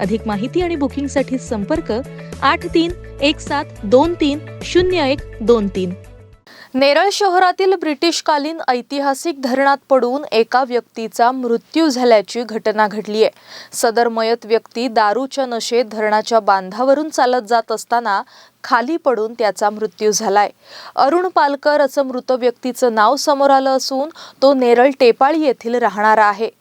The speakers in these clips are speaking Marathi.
अधिक माहिती आणि बुकिंगसाठी संपर्क आठ तीन एक सात दोन तीन शून्य एक दोन तीन. नेरळ शहरातील ब्रिटिशकालीन ऐतिहासिक धरणात पडून एका व्यक्तीचा मृत्यू झाल्याची घटना घडली आहे. सदर मयत व्यक्ती दारूच्या नशेत धरणाच्या बांधावरून चालत जात असताना खाली पडून त्याचा मृत्यू झालाय. अरुण पालकर असं मृत व्यक्तीचं नाव समोर आलं असून तो नेरळ टेपाळी येथील राहणारा आहे.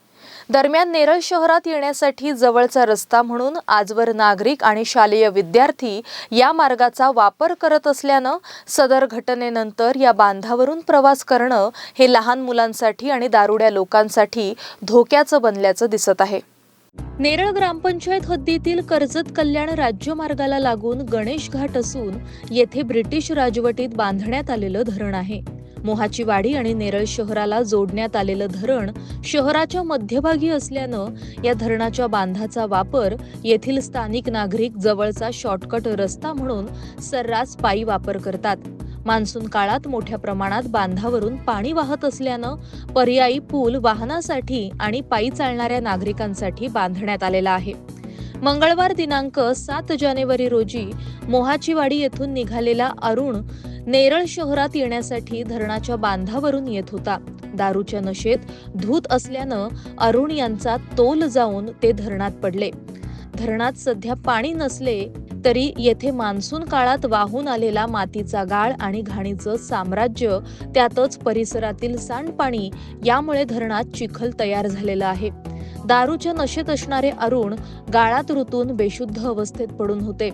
दरम्यान नेरळ शहरात येण्यासाठी जवळचा रस्ता म्हणून आजवर नागरिक आणि शालेय विद्यार्थी या मार्गाचा वापर करत असल्यानं सदर घटनेनंतर या बांधावरून प्रवास करणं हे लहान मुलांसाठी आणि दारुड्या लोकांसाठी धोक्याचं बनल्याचं दिसत आहे. नेरळ ग्रामपंचायत हद्दीतील कर्जत कल्याण राज्यमार्गाला लागून गणेश घाट असून येथे ब्रिटिश राजवटीत बांधण्यात आलेलं धरण आहे. मोहाची वाडी आणि नेरळ शहराला जोडण्यात आलेलं धरण शहराच्या मध्यभागी असल्यानं या धरणाच्या बांधाचा वापर येथील स्थानिक नागरिक जवळचा शॉर्टकट रस्ता म्हणून सर्रास पायी वापर करतात. मान्सून काळात मोठ्या प्रमाणात बांधावरून पाणी वाहत असल्यानं पर्यायी पूल वाहनासाठी आणि पायी चालणाऱ्या नागरिकांसाठी बांधण्यात आलेला आहे. मंगळवार दिनांक सात जानेवारी रोजी मोहाचीवाडी येथून निघालेला अरुण नेरळ शहरात येण्यासाठी धरणाच्या बांधावरून येत होता. दारूच्या नशेत धूत असल्यानं अरुण यांचा तोल जाऊन ते धरणात पडले. धरणात सध्या पाणी नसले तरी येथे मान्सून काळात वाहून आलेला मातीचा गाळ आणि घाणीचं साम्राज्य त्यातच परिसरातील सांडपाणी यामुळे धरणात चिखल तयार झालेलं आहे. दारूच्या नशेत असणारे अरुण गाळात ऋतून बेशुद्ध अवस्थेत पडून होते.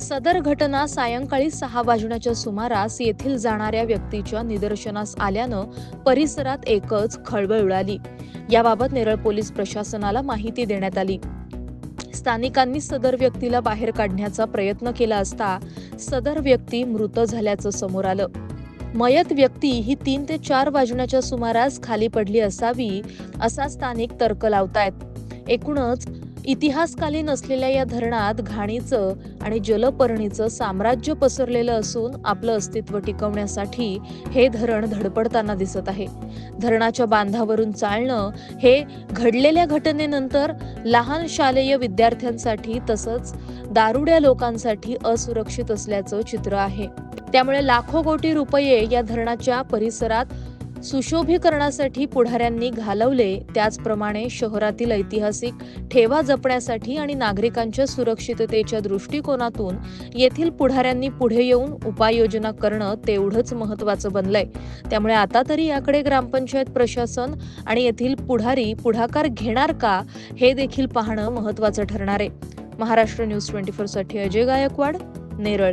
सदर घटना सायंकाळी सहा वाजण्याच्या सुमारास येथील जाणाऱ्या व्यक्तीच्या निदर्शनास आल्यानं परिसरात एकच खळबळ उडाली. याबाबत नेरळ पोलीस प्रशासनाला माहिती देण्यात आली. स्थानिकांनी सदर व्यक्तीला बाहेर काढण्याचा प्रयत्न केला असता सदर व्यक्ती मृत झाल्याचं समोर आलं. मयत व्यक्ती ही तीन ते चार वाजण्याच्या सुमारास खाली पडली असावी असा स्थानिक तर्क लावतायत. एकूणच इतिहासकालीन असलेल्या या धरणात घाणीचं आणि जलपर्णीचं साम्राज्य पसरलेलं असून आपलं अस्तित्व टिकवण्यासाठी हे धरण धडपडताना दिसत आहे. धरणाच्या बांधावरून चालणं हे घडलेल्या घटनेनंतर लहान शालेय विद्यार्थ्यांसाठी तसंच दारुड्या लोकांसाठी असुरक्षित असल्याचं चित्र आहे. त्यामुळे लाखो कोटी रुपये या धरणाच्या परिसरात सुशोभीकरणासाठी पुढाऱ्यांनी घालवले. त्याचप्रमाणे शहरातील ऐतिहासिक ठेवा जपण्यासाठी आणि नागरिकांच्या सुरक्षिततेच्या दृष्टिकोनातून येथील पुढाऱ्यांनी पुढे येऊन उपाययोजना करणं तेवढंच महत्वाचं बनलंय. त्यामुळे आता तरी याकडे ग्रामपंचायत प्रशासन आणि येथील पुढारी पुढाकार घेणार का हे देखील पाहणं महत्वाचं ठरणार आहे. महाराष्ट्र न्यूज ट्वेंटी फोरसाठी अजय गायकवाड नेरळ.